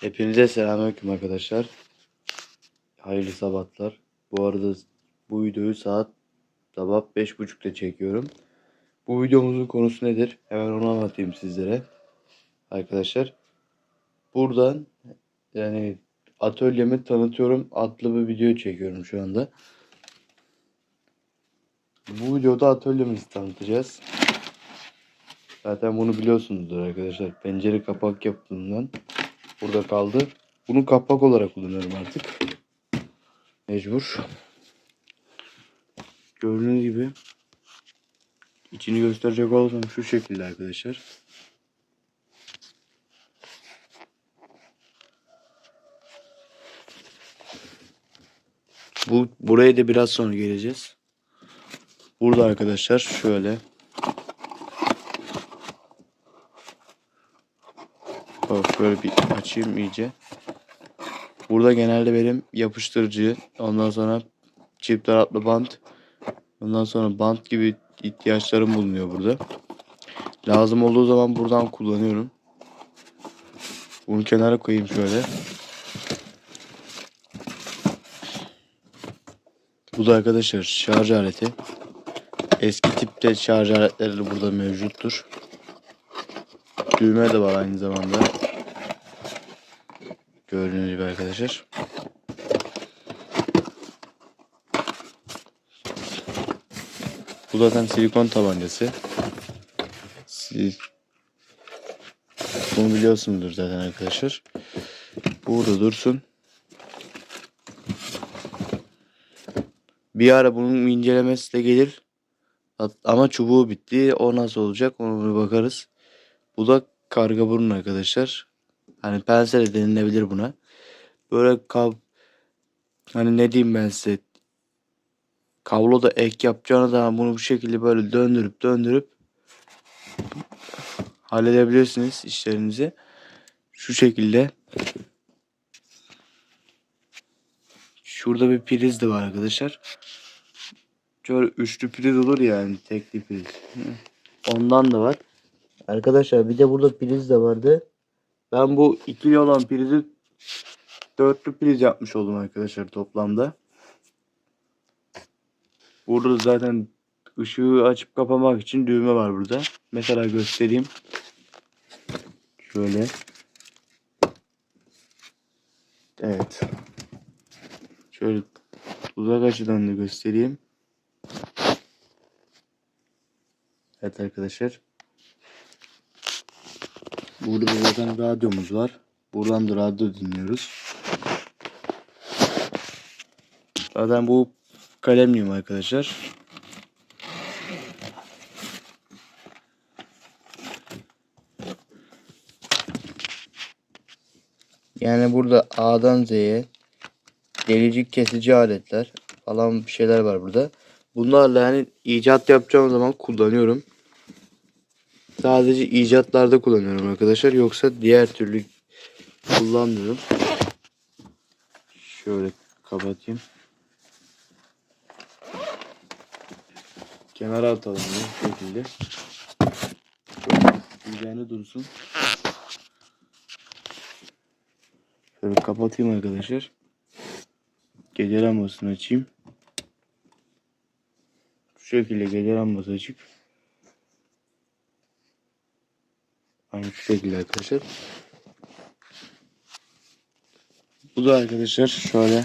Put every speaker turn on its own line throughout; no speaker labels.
Hepinize selamünaleyküm arkadaşlar. Hayırlı sabahlar. Bu arada bu videoyu saat sabah 5.30'da çekiyorum. Bu videomuzun konusu nedir? Hemen onu anlatayım sizlere. Arkadaşlar buradan yani atölyemi tanıtıyorum adlı bir video çekiyorum şu anda. Bu videoda atölyemizi tanıtacağız. Zaten bunu biliyorsunuzdur arkadaşlar. Pencere kapak yaptığından burada kaldı. Bunu kapak olarak kullanıyorum artık. Mecbur. Gördüğünüz gibi içini gösterecek olursam şu şekilde arkadaşlar. Bu buraya da biraz sonra geleceğiz. Burada arkadaşlar şöyle Bak şöyle bir açayım iyice. Burada genelde benim yapıştırıcı, ondan sonra çift taraflı bant, ondan sonra bant gibi ihtiyaçlarım bulunuyor burada. Lazım olduğu zaman buradan kullanıyorum. Bunu kenara koyayım şöyle. Bu da arkadaşlar şarj aleti. Eski tipte şarj aletleri burada mevcuttur. Düğme de var aynı zamanda. Gördüğünüz gibi arkadaşlar. Bu zaten silikon tabancası. Siz bunu biliyorsunuzdur zaten arkadaşlar. Burada dursun. Bir ara bunun incelemesi de gelir. Ama çubuğu bitti. O nasıl olacak ona bakarız. Bu da karga burun arkadaşlar. Hani pense de denilebilir buna. Böyle kav hani ne diyeyim ben size kabloda ek yapacağına da bunu bu şekilde böyle döndürüp döndürüp halledebilirsiniz işlerinizi. Şu şekilde. Şurada bir priz de var arkadaşlar. Şöyle üçlü priz olur yani tekli priz. Ondan da var. Arkadaşlar bir de burada priz de vardı. Ben bu ikili olan prizi dörtlü priz yapmış oldum arkadaşlar toplamda. Burada zaten ışığı açıp kapamak için düğme var burada. Mesela göstereyim. Şöyle. Evet. Şöyle uzak açıdan da göstereyim. Evet arkadaşlar. Burada da zaten radyomuz var. Buradan da radyo dinliyoruz. Zaten bu kalemliğim arkadaşlar. Yani burada A'dan Z'ye delicik kesici aletler falan bir şeyler var burada. Bunlarla yani icat yapacağım zaman kullanıyorum. Sadece icatlarda kullanıyorum arkadaşlar. Yoksa diğer türlü kullanmıyorum. Şöyle kapatayım. Kenara atalım bu şekilde. Üzerine dursun. Şöyle kapatayım arkadaşlar. Gece lambasını açayım. Şu şekilde gece lambası açıp Aynı şu şekilde arkadaşlar. Bu da arkadaşlar şöyle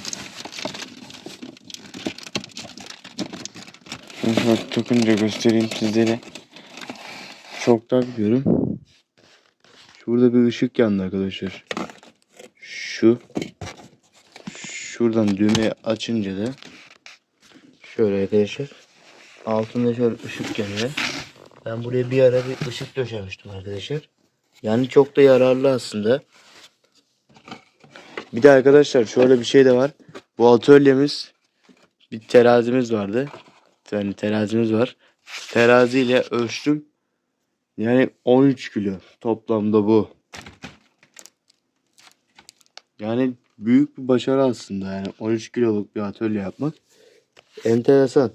şöyle takınca göstereyim sizlere. Çok takmıyorum. Şurada bir ışık yandı arkadaşlar. Şu. Şuradan düğmeyi açınca da şöyle arkadaşlar. Altında şöyle ışık yanıyor. Ben buraya bir ara bir ışık döşemiştim arkadaşlar. Yani çok da yararlı aslında. Bir de arkadaşlar şöyle bir şey de var. Bu atölyemiz bir terazimiz vardı. Yani terazimiz var. Teraziyle ölçtüm. Yani 13 kilo toplamda bu. Yani büyük bir başarı aslında yani 13 kiloluk bir atölye yapmak. Enteresan.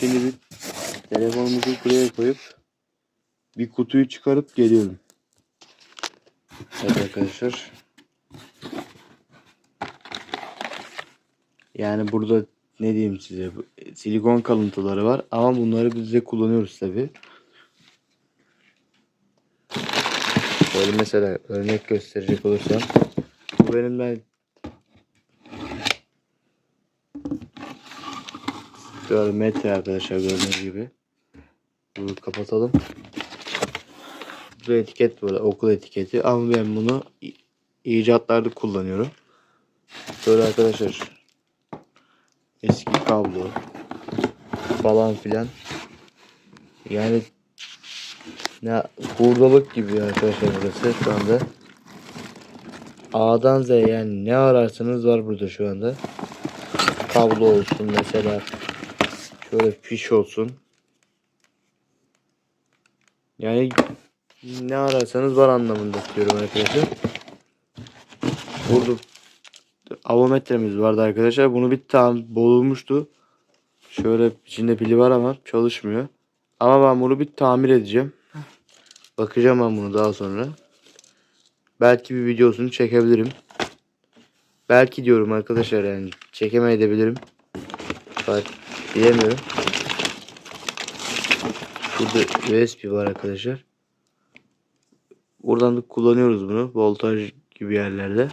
Şimdi bir Telefonumuzu buraya koyup bir kutuyu çıkarıp geliyorum. Evet arkadaşlar. Yani burada ne diyeyim size e, silikon kalıntıları var ama bunları biz de kullanıyoruz tabi. Böyle mesela örnek gösterecek olursam bu benim ben metre arkadaşlar gördüğünüz gibi. Bunu kapatalım. Bu etiket böyle okul etiketi ama ben bunu icatlarda kullanıyorum. Böyle arkadaşlar eski kablo falan filan. Yani ne hurdalık gibi arkadaşlar burası şu anda. A'dan Z'ye yani ne ararsanız var burada şu anda. Kablo olsun mesela. Şöyle fiş olsun. Yani ne ararsanız var anlamında diyorum arkadaşlar. Burada avometremiz vardı arkadaşlar. Bunu bir tam bozulmuştu. Şöyle içinde pili var ama çalışmıyor. Ama ben bunu bir tamir edeceğim. Bakacağım ben bunu daha sonra. Belki bir videosunu çekebilirim. Belki diyorum arkadaşlar yani çekemeyebilirim. Bilemiyorum. Burada USB var arkadaşlar. Buradan da kullanıyoruz bunu voltaj gibi yerlerde.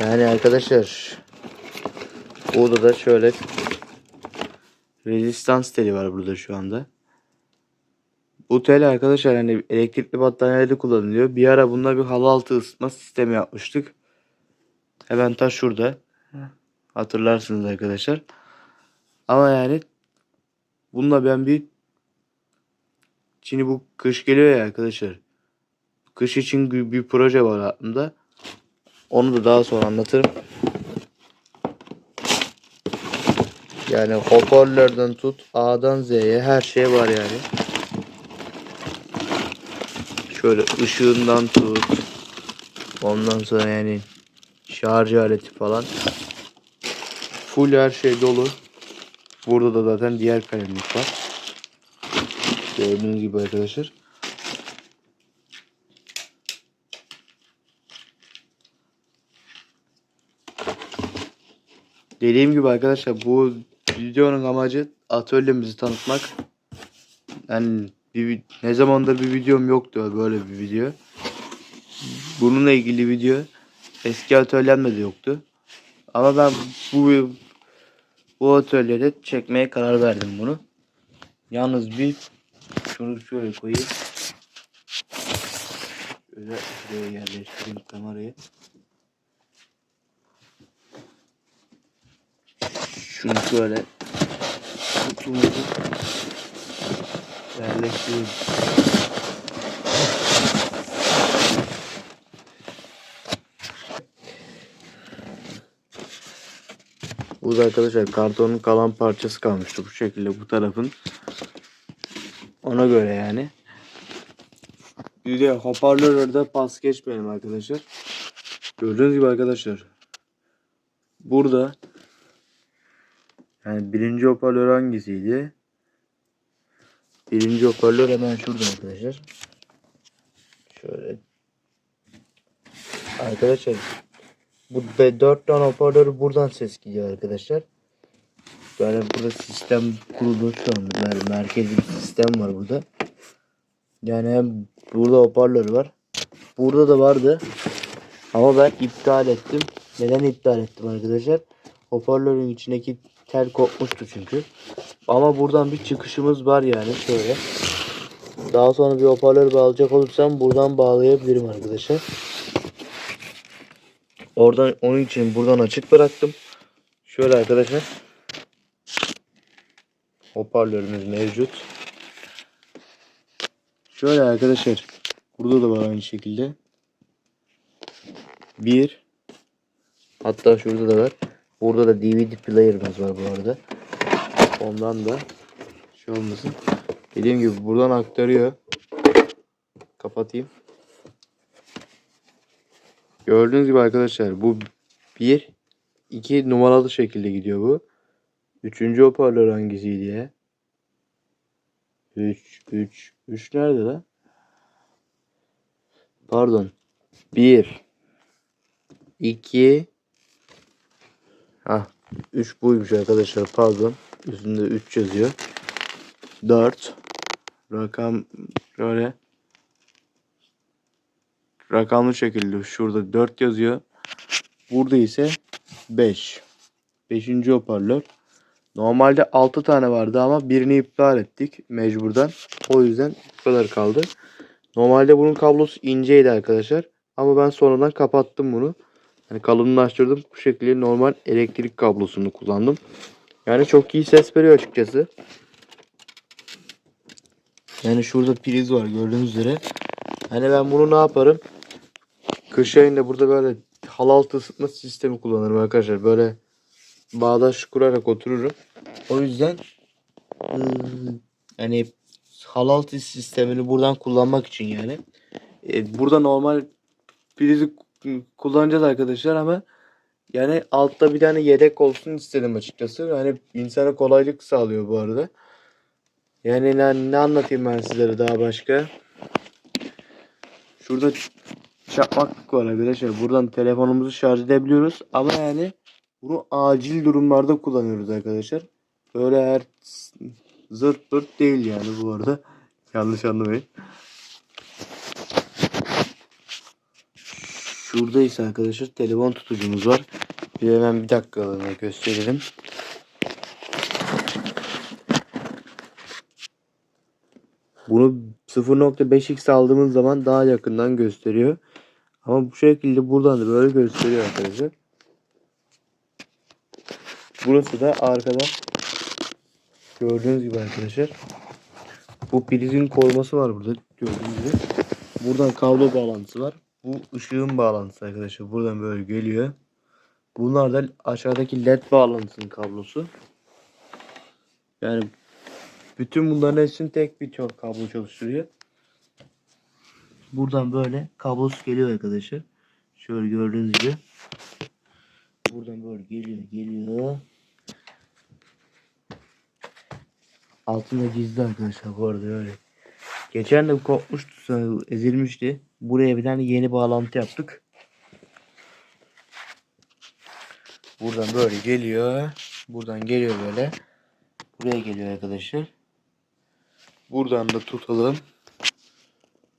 Yani arkadaşlar burada da şöyle rezistans teli var burada şu anda. Bu tel arkadaşlar hani elektrikli battaniyede kullanılıyor. Bir ara bunda bir halı altı ısıtma sistemi yapmıştık. Hemen ta şurada. Hatırlarsınız arkadaşlar. Ama yani bununla ben bir Şimdi bu kış geliyor ya arkadaşlar. Kış için bir proje var aklımda. Onu da daha sonra anlatırım. Yani hoparlörden tut A'dan Z'ye her şey var yani. Şöyle ışığından tut. Ondan sonra yani şarj aleti falan. Full her şey dolu. Burada da zaten diğer kalemlik var. Gördüğünüz gibi arkadaşlar. Dediğim gibi arkadaşlar bu videonun amacı atölyemizi tanıtmak. Yani bir, ne zamandır bir videom yoktu böyle bir video. Bununla ilgili video eski atölyemde de yoktu. Ama ben bu bu atölyede çekmeye karar verdim bunu. Yalnız bir şunu şöyle koyayım. Şöyle şuraya yerleştireyim kamerayı. Şunu şöyle kutumuzu yerleştireyim. Da arkadaşlar kartonun kalan parçası kalmıştı bu şekilde bu tarafın. Ona göre yani. Bir de hoparlörlerde pas geçmeyelim arkadaşlar. Gördüğünüz gibi arkadaşlar. Burada yani birinci hoparlör hangisiydi? Birinci hoparlör hemen şurada arkadaşlar. Şöyle. Arkadaşlar bu be- dört tane hoparlör buradan ses gidiyor arkadaşlar. Yani burada sistem kurulu şu anda. Mer- merkezi bir sistem var burada. Yani hem burada hoparlör var. Burada da vardı. Ama ben iptal ettim. Neden iptal ettim arkadaşlar? Hoparlörün içindeki tel kopmuştu çünkü. Ama buradan bir çıkışımız var yani şöyle. Daha sonra bir hoparlör bağlayacak olursam buradan bağlayabilirim arkadaşlar. Oradan onun için buradan açık bıraktım. Şöyle arkadaşlar. Hoparlörümüz mevcut. Şöyle arkadaşlar. Burada da var aynı şekilde. Bir. Hatta şurada da var. Burada da DVD player'ımız var bu arada. Ondan da şey olmasın. Dediğim gibi buradan aktarıyor. Kapatayım. Gördüğünüz gibi arkadaşlar bu bir iki numaralı şekilde gidiyor bu. Üçüncü hoparlör hangisiydi ya? 3 3 3 nerede lan? Pardon. 1 2 Ha 3 buymuş arkadaşlar pardon. Üstünde 3 yazıyor. 4 rakam şöyle rakamlı şekilde şurada 4 yazıyor. Burada ise 5. 5. hoparlör. Normalde 6 tane vardı ama birini iptal ettik mecburdan. O yüzden bu kadar kaldı. Normalde bunun kablosu inceydi arkadaşlar. Ama ben sonradan kapattım bunu. Yani kalınlaştırdım. Bu şekilde normal elektrik kablosunu kullandım. Yani çok iyi ses veriyor açıkçası. Yani şurada priz var gördüğünüz üzere. Hani ben bunu ne yaparım? Kış ayında burada böyle hal altı ısıtma sistemi kullanırım arkadaşlar. Böyle bağdaş kurarak otururum. O yüzden hmm, hani hal altı sistemini buradan kullanmak için yani. E, burada normal prizi kullanacağız arkadaşlar ama yani altta bir tane yedek olsun istedim açıkçası. Yani insana kolaylık sağlıyor bu arada. Yani ne anlatayım ben sizlere daha başka? Şurada çakmaklık var arkadaşlar. Buradan telefonumuzu şarj edebiliyoruz. Ama yani bunu acil durumlarda kullanıyoruz arkadaşlar. Böyle her zırt pırt değil yani bu arada. Yanlış anlamayın. Şurada ise arkadaşlar telefon tutucumuz var. Bir hemen bir dakikalığına gösterelim. Bunu 0.5x aldığımız zaman daha yakından gösteriyor. Ama bu şekilde buradan da böyle gösteriyor arkadaşlar. Burası da arkada gördüğünüz gibi arkadaşlar. Bu prizin koruması var burada gördüğünüz gibi. Buradan kablo bağlantısı var. Bu ışığın bağlantısı arkadaşlar. Buradan böyle geliyor. Bunlar da aşağıdaki led bağlantısının kablosu. Yani bütün bunların hepsini tek bir kablo çalıştırıyor. Buradan böyle kablosu geliyor arkadaşlar. Şöyle gördüğünüz gibi. Buradan böyle geliyor geliyor. Altında gizli arkadaşlar bu arada öyle. Geçen de kopmuştu ezilmişti. Buraya bir tane yeni bağlantı yaptık. Buradan böyle geliyor. Buradan geliyor böyle. Buraya geliyor arkadaşlar. Buradan da tutalım.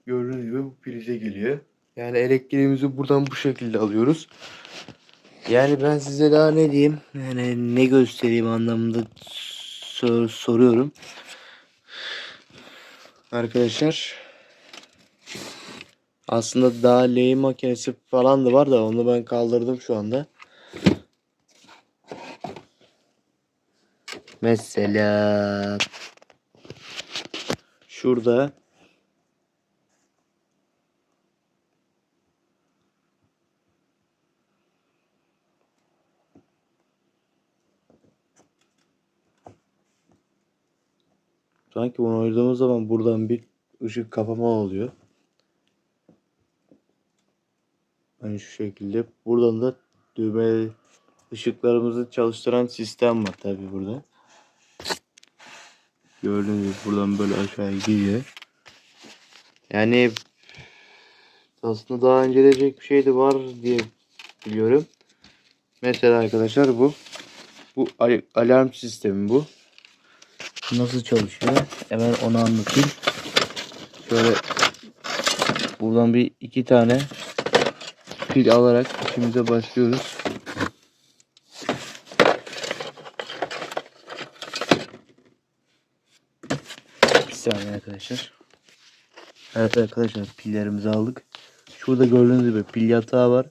Gördüğünüz gibi bu prize geliyor. Yani elektriğimizi buradan bu şekilde alıyoruz. Yani ben size daha ne diyeyim? Yani ne göstereyim anlamında sor soruyorum. Arkadaşlar aslında daha lehim makinesi falan da var da onu ben kaldırdım şu anda. Mesela şurada Sanki bunu oynadığımız zaman buradan bir ışık kapama oluyor. Hani şu şekilde. Buradan da düğme ışıklarımızı çalıştıran sistem var tabi burada. Gördüğünüz gibi buradan böyle aşağıya gidiyor. Yani aslında daha önce diyecek bir şey de var diye biliyorum. Mesela arkadaşlar bu bu alarm sistemi bu. Nasıl çalışıyor? Hemen onu anlatayım. Şöyle buradan bir iki tane pil alarak işimize başlıyoruz. Bir saniye arkadaşlar. Evet arkadaşlar pillerimizi aldık. Şurada gördüğünüz gibi pil yatağı var.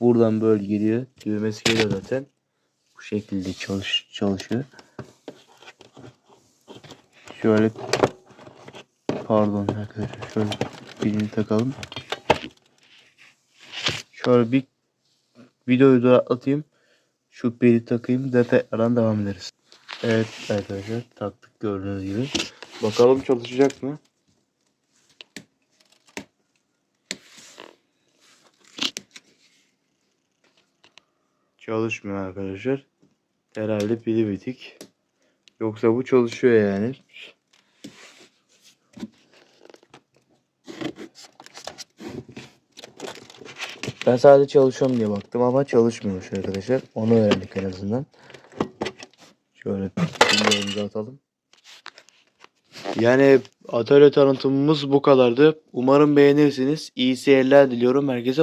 Buradan böyle geliyor. Düğmesi geliyor zaten. Bu şekilde çalış çalışıyor. Şöyle pardon arkadaşlar şöyle birini takalım. Şöyle bir videoyu da atayım. Şu pili takayım da tekrardan devam ederiz. Evet arkadaşlar taktık gördüğünüz gibi. Bakalım çalışacak mı? Çalışmıyor arkadaşlar. Herhalde pili bitik. Yoksa bu çalışıyor yani. Ben sadece çalışıyorum diye baktım ama çalışmıyormuş arkadaşlar. Onu öğrendik en azından. Şöyle pillerimizi atalım. Yani atölye tanıtımımız bu kadardı. Umarım beğenirsiniz. İyi seyirler diliyorum herkese.